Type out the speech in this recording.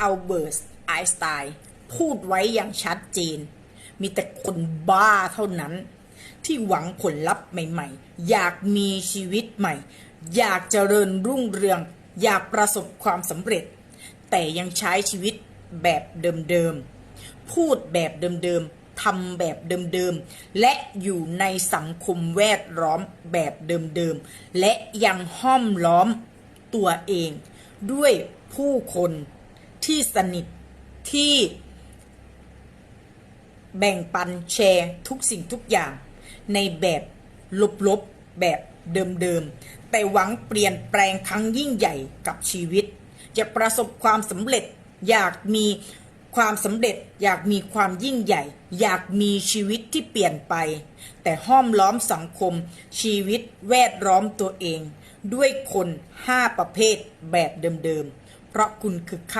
อัลเบิร์ตไอน์สไตน์พูดไว้อย่างชัดเจน มีแต่คนบ้าเท่านั้น ที่หวังผลลัพธ์ใหม่ๆ อยากมีชีวิตใหม่ อยากเจริญรุ่งเรือง อยากประสบความสำเร็จ แต่ยังใช้ชีวิตแบบเดิมๆ พูดแบบเดิมๆทำแบบเดิมๆ และอยู่ในสังคมแวดล้อมแบบเดิมๆ และยังห้อมล้อมตัวเอง ด้วยผู้คน ที่สนิทที่แบ่งปันแชร์ทุกสิ่งทุกอย่าง ในแบบลบๆแบบเดิมๆ แต่หวังเปลี่ยนแปลงครั้งยิ่งใหญ่กับชีวิต จะประสบความสำเร็จอยากมีความสำเร็จอยากมีความยิ่งใหญ่ อยากมีชีวิตที่เปลี่ยนไป แต่ห้อมล้อมสังคม ชีวิตแวดล้อมตัวเอง ด้วยคนห้าประเภทแบบเดิมๆ เพราะคุณคือค่า